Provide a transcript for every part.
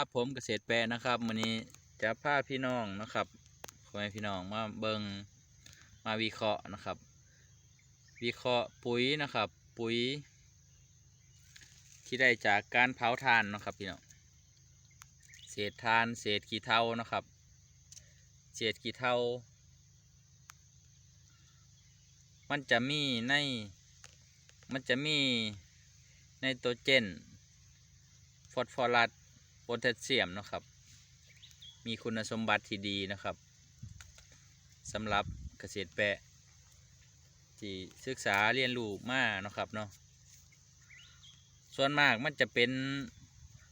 ับผมเกษตรแปรนะครับวันนี้จะพาพี่น้องนะครับขอให้พี่น้องมาเบิงมาวิเคราะห์นะครับ วิเคราะห์ปุ๋ยนะครับ ปุ๋ย ที่ได้จากการเผาถ่านนะครับพี่น้องเศษถ่านเศษขี้เถ้านะครับ เศษขี้เถ้ามันจะมีใน มันจะมีไนโตรเจน ฟอสฟอรัส พแทสเซียมนะครับ มีคุณสมบัติที่ดีนะครับสำหรับเกษตรแปะที่ศึกษาเรียนรู้มานะครับเนาะส่วนมากมันจะเป็น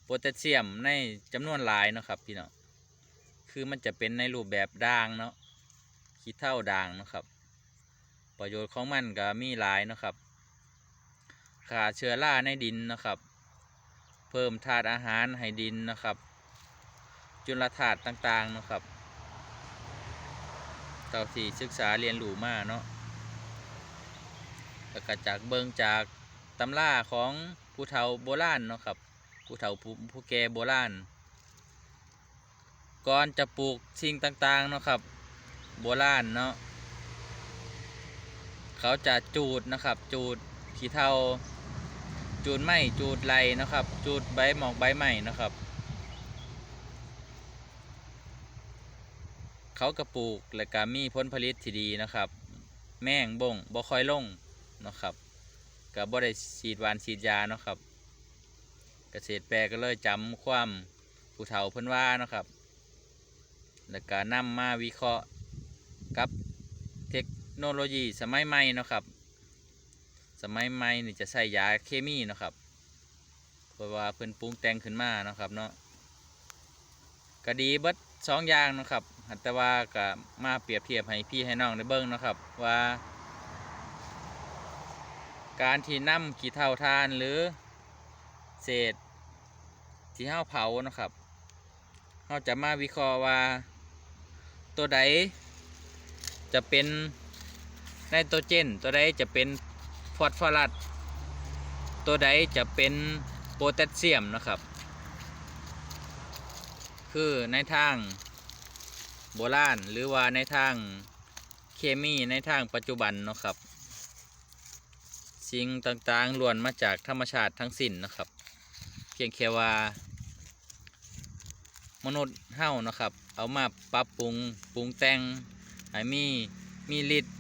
โพแทสเซียมในจำนวนหลายนะครับพี่เนาะคือมันจะเป็นในรูปแบบด่างเนาะขี้เท่าด่างนะครับ ประโยชน์ของมันก็มีหลายนะครับขาเชื้อราในดินนะครับ เพิ่มธาตุอาหารให้ดินนะครับ จุลธาตุต่างๆนะครับเต่าที่ศึกษาเรียนรู้มาเนาะแล้วก็จากเบิงจากตำราของผู้เฒ่าโบราณเนาะครับผู้เฒ่าผู้ผู้แก่โบราณก่อนจะปลูกสิ่งต่างๆเนาะครับโบราณเนาะเขาจะจูดนะครับ จูดขี้เทา จูดไม้จูดไรนะครับ จูดใบหมอกใบไม้นะครับ เขากระปลูกและก็มีผลผลิตที่ดีนะครับ แม่งบ่งบ่คอยลงนะครับกับบ่ได้ฉีดวานฉีดยานะครับ เกษตรแปรก็เลยจำความผู้เฒ่าเพิ่นว่านะครับ แล้วก็นำมาวิเคราะห์กับเทคโนโลยีสมัยใหม่นะครับ สมัยใหม่นี่จะใส่ยาเคมีเนาะครับเพราะว่าเพิ่นปรุงแต่งขึ้นมาเนาะครับเนาะก็ดีเบิดสองอย่างเนาะครับหัตแต่ว่าก็มาเปรียบเทียบให้พี่ให้น้องได้เบิ่งเนาะครับว่า การที่นำขี้เถ้าทานหรือเศษที่เฮาเผานะครับเฮาจะมาวิเคราะห์ว่า ตัวใดจะเป็นไนโตรเจน ตัวใดจะเป็น ฟอสฟอรัสตัวใดจะเป็นโพแทสเซียมนะครับ คือในทางโบราณหรือว่าในทางเคมีในทางปัจจุบันนะครับ สิ่งต่างๆล้วนมาจากธรรมชาติทั้งสิ้นนะครับ เพียงแค่ว่ามนุษย์เฮ้านะครับ เอามาปรับปรุงปรุงแต่งให้มีมีฤทธิ์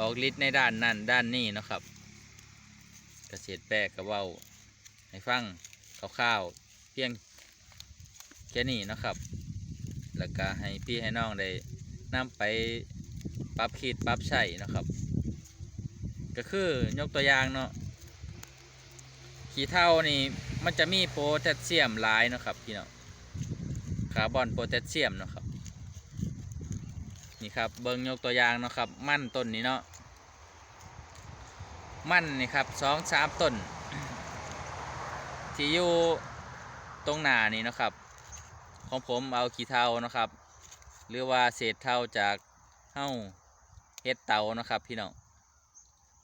ออกฤทธิ์ในด้านนั้นด้านนี้นะครับ เกษตรแปรกระเว้าให้ฟังคร่าวๆเพียงแค่นี้นะครับ แล้วก็ให้พี่ให้น้องได้นำไปปรับคิดปรับใช้นะครับ ก็คือยกตัวอย่างเนาะขี้เถ้านี่มันจะมีโพแทสเซียมหลายนะครับพี่น้องคาร์บอนโพแทสเซียมนะครับนี่ครับเบิ่งยกตัวอย่างนะครับ มั่นต้นนี้เนาะ มั่นนี่ครับสองสามต้น ที่อยู่ตรงหน้านี่นะครับ ของผมเอาขี้เถ้านะครับ หรือว่าเศษเถ้าจากเฮ้าเฮ็ดเตานะครับ พี่น้อง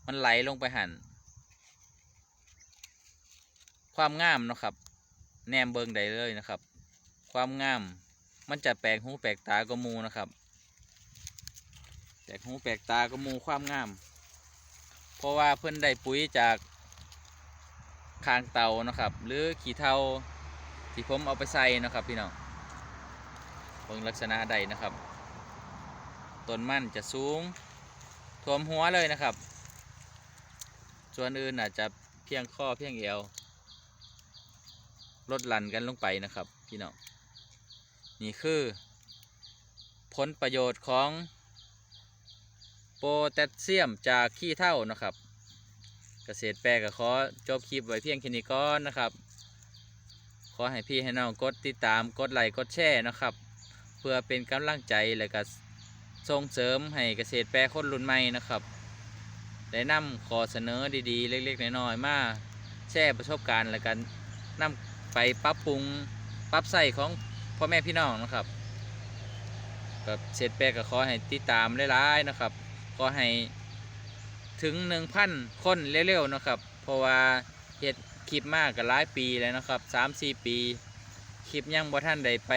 มันไหลลงไปหันความงามนะครับ แนมเบิงได้เลยนะครับ ความงามมันจะแปลกหูแปลกตาก็มูนะครับแปลกหูแปลกตาก็มูความงาม เพราะว่าเพิ่อนได้ปุ๋ยจากคางเตานะครับ หรือขี้เทาที่ผมเอาไปใส่นะครับพี่น้องเบิ่งลักษณะใดนะครับต้นมันจะสูงท่วมหัวเลยนะครับ ส่วนอื่นอาจจะเพียงข้อเพียงเอวลดหลั่นกันลงไปนะครับพี่น้องนี่คือ ผลประโยชน์ของ โพแทสเซียมจากขี้เถ้านะครับ เกษตรแปรก็ขอจบคลิปไว้เพียงแค่นี้ก่อนนะครับ ขอให้พี่ให้น้องกดติดตามกดไลค์กดแชร์นะครับ เพื่อเป็นกำลังใจและก็ส่งเสริมให้เกษตรแปรคนรุ่นใหม่นะครับได้นำขอเสนอดีๆ เล็ก ๆ น้อยๆมาแชร์ประสบการณ์แล้วกันนำไปปรับปรุงปรับใส่ของพ่อแม่พี่น้องนะครับกับเศษแปรก็ขอให้ติดตามหลายๆนะครับ ขอให้ถึงหนึ่งพันคนเร็วๆนะครับ เพราะว่าเฮ็ดคลิปมากกับหลายปีแล้วนะครับสามสี่ปี คลิปยังบ่ท่านได้ไป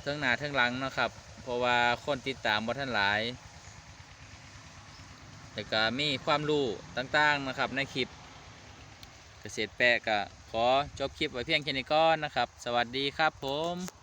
เทิงหน้าเทิงหลังนะครับ เพราะว่าคนติดตามบ่ท่านหลายแต่ก็มีความรู้ต่างๆนะครับในคลิปเกษตรแปะก็ขอจบคลิปไว้เพียงแค่นี้ก่อนนะครับ สวัสดีครับผม